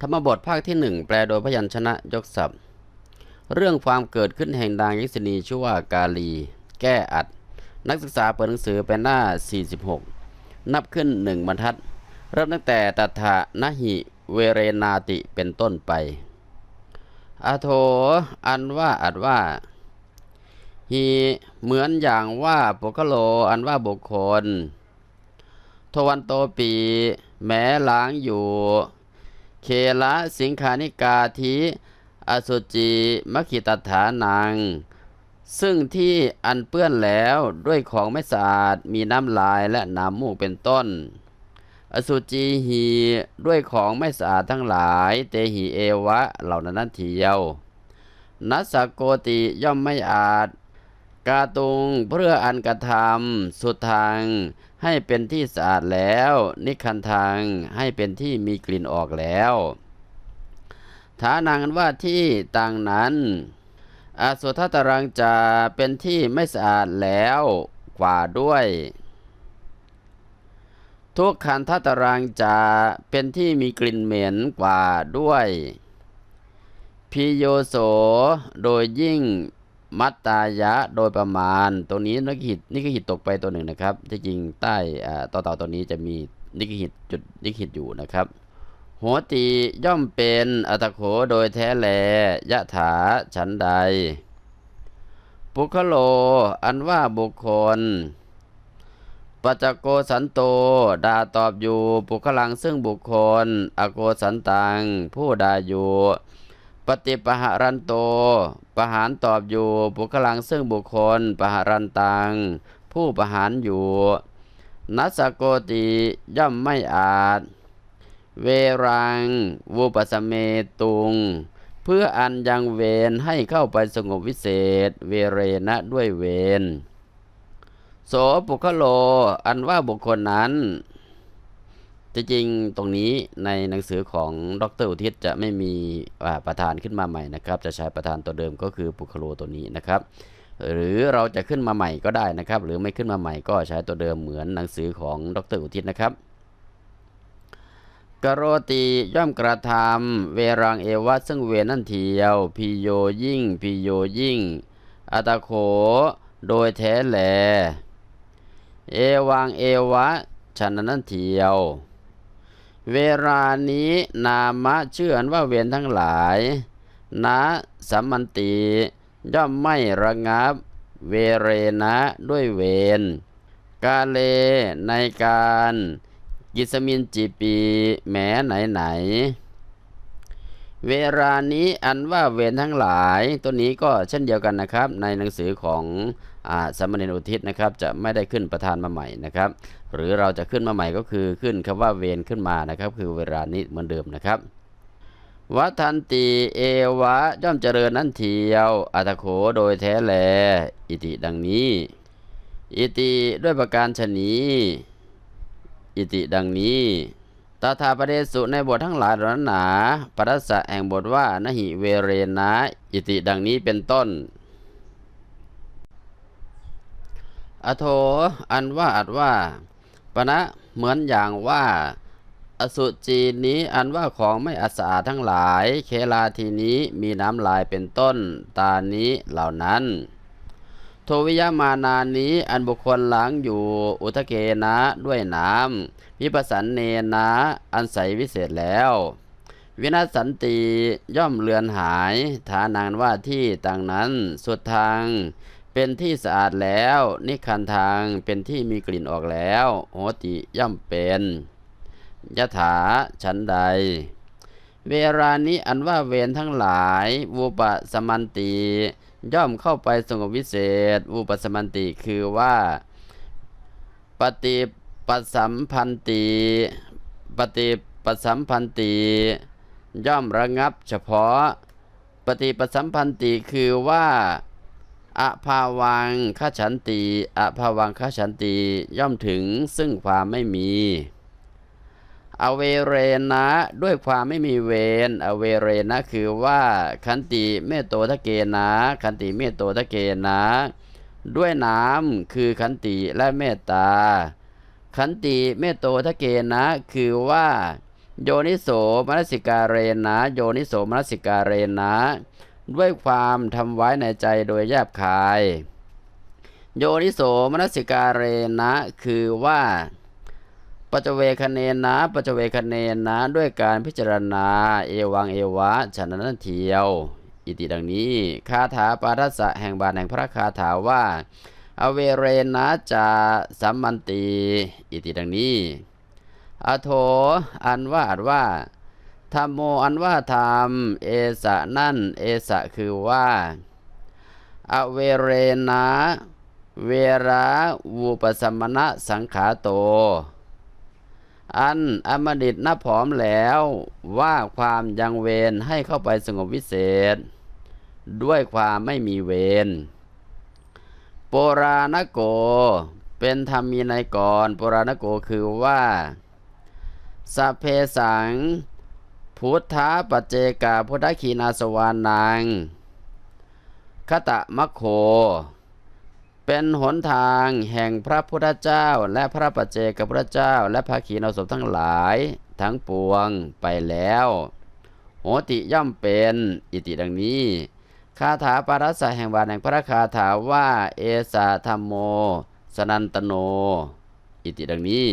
ธรรมบทภาคที่หนึ่งแปลโดยพยัญชนะยกศัพท์ เรื่องความเกิดขึ้นแห่งนางยิษณีชื่อว่ากาลี แก้อัด นักศึกษาเปิดหนังสือไปหน้า 46 นับขึ้นหนึ่งบรรทัด เริ่มตั้งแต่ตัถะนหิเวเรนาติเป็นต้นไปอาโถอันว่าอัดว่าฮีเหมือนอย่างว่าปุคโลอันว่าบุคคล ทวันโตปี แม้ล้างอยู่ เคละสิงคานิกาทิอสุจิมขิตฐานัง ซึ่งที่อันเปื้อนแล้วด้วยของไม่สะอาดมีน้ำลายและน้ำมูกเป็นต้น อสุจีหีด้วยของไม่สะอาดทั้งหลาย เตหีเอวะเหล่านั้นนั่นเทียวนัสสโกติย่อมไม่อาจ กาตุงเพื่ออันกระทำสุดทาง ให้เป็นที่สะอาดแล้ว นิคันทางให้เป็นที่มีกลิ่นออกแล้วฐานังว่าที่ต่างนั้นอาสุทัตรังจะเป็นที่ไม่สะอาดแล้วกว่าด้วย ทุกขันทัตรังจะเป็นที่มีกลิ่นเหม็นกว่าด้วยพิโยโสโดยยิ่ง มัตตายะโดยประมาณ ตัวนี้นิกหิตนิกหิตตกไปตัวหนึ่งนะครับ ที่จริงใต้ต่อเต่าตัวนี้จะมีนิกหิตจุดนิกหิตอยู่นะครับหัวตีย่อมเป็นอัตโขโดยแท้แลยะถาฉันใด ปุคโล อันว่าบุคคลปัจจโกสันโตดาตอบอยู่ปุคลังซึ่งบุคคล อโกสันตังผู้ดาอยู่ ปฏิปหารันโตประหารตอบอยู่ปุคลังซึ่งบุคคล ปหารันตัง ผู้ประหารอยู่ นัสโกติย่อมไม่อาจ เวรังวูปสเมตุง เพื่ออันยังเวนให้เข้าไปสงบวิเศษ เวเรนะด้วยเวน โสปุคโล อันว่าบุคคลนั้น จริงตรงนี้ในหนังสือของดรอุทิศจะไม่มีประธานขึ้นมาใหม่นะครับ จะใช้ประธานตัวเดิมก็คือปุคโลตัวนี้นะครับ หรือเราจะขึ้นมาใหม่ก็ได้นะครับ หรือไม่ขึ้นมาใหม่ก็ใช้ตัวเดิมเหมือนหนังสือของดรอุทิศนะครับกโรติย่อมกระทำเวรังเอวะซึ่งเวนั่นเทียวพิโยยิ่งพิโยยิ่งอัตโขโดยแท้แหลเอวังเอวะฉันนั้นเทียว เวลานี้นามะชื่อันว่าเวนทั้งหลายนะสัมมันติย่อมไม่ระงับ เวเรนะด้วยเวนกาเลในการกิสมินจีปีแม้ไหนไหน เวลานี้อันว่าเวนทั้งหลาย ตัวนี้ก็เช่นเดียวกันนะครับ ในหนังสือของ สมณีอุทิศนะครับจะไม่ได้ขึ้นประธานมาใหม่นะครับ หรือเราจะขึ้นมาใหม่ก็คือขึ้นคำว่าเวนขึ้นมานะครับ คือเวลานี้เหมือนเดิมนะครับวัทันติเอวะย่อมเจริญนั้นเทียว อัตโขโดยแท้แล อิติดังนี้ อิติด้วยประการชนีอิติดังนี้ตาถาประเดสุในบททั้งหลายเหล่านั้นหนาปรัสสะแห่งบทว่านหิเวเรนะ อิติดังนี้เป็นต้น อโถอันว่าอัดว่าปณะเหมือนอย่างว่า อสุจีนี้อันว่าของไม่อสะอาดทั้งหลาย เคลาทีนี้มีน้ำลายเป็นต้นตานี้เหล่านั้น โทวิยมานานี้อันบุคคลล้างอยู่อุทเกนะด้วยน้ำวิปัสสันเนนะอันใสวิเศษแล้ววินาศสันติย่อมเลือนหาย ฐานานว่าที่ต่างนั้น สุดทาง เป็นที่สะอาดแล้ว นิคันทางเป็นที่มีกลิ่นออกแล้ว โหติย่อมเป็นยถาฉันใด เวลานี้อันว่าเวรทั้งหลายวูปสมันติ ย่อมเข้าไปสงบวิเศษวูปสมันติคือว่า ปฏิปสัมพันติ ปฏิปสัมพันติ ย่อมระงับเฉพาะ ปฏิปสัมพันติคือว่า อภาวังขฉันติอภาวังขฉันติย่อมถึงซึ่งความไม่มี อเวเรนะด้วยความไม่มีเวรอเวเรนะคือว่าขันติเมตโตทะเกนะขันติเมตโตทะเกนะด้วยน้ำคือขันติและเมตตา ขันติเมตโตทะเกนะคือว่าโยนิโสมนสิการเรนะโยนิโสมนสิการเรนะ ด้วยความทำไว้ในใจโดยแยบคาย โยนิโสมนสิการเรนะคือว่าปัจเวคเนนะปัจเวคเนนะด้วยการพิจารณา เอวังเอวะฉะนั้นเทียว อิติดังนี้คาถาปาทัสสะแห่งบาทแห่งพระคาถาว่า อเวเรนะจาสัมมันตี อิติดังนี้ อโถอันว่าอันว่า ธรรมโมอันว่าธรรม เอสะนั่น เอสะคือว่า อเวเรนะเวราวูปสมณะสังขาโต อันอมดิตนับผอมแล้วว่าความยังเวรให้เข้าไปสงบวิเศษ ด้วยความไม่มีเวรโปราณโก เป็นธรรมมีในก่อนโปราณโกคือว่าสัพเพสัง พุทธาปัจเจกาพุทธคีนาสวานังคตะมะโค เป็นหนทางแห่งพระพุทธเจ้า และพระปัจเจกพุทธเจ้า และพระขีณาสพทั้งหลายทั้งปวงไปแล้ว โหติย่อมเป็นอิติดังนี้คาถาปารัสแห่งบาทแห่งพระคาถาว่า เอสาธรรมโม สนันตโน อิติดังนี้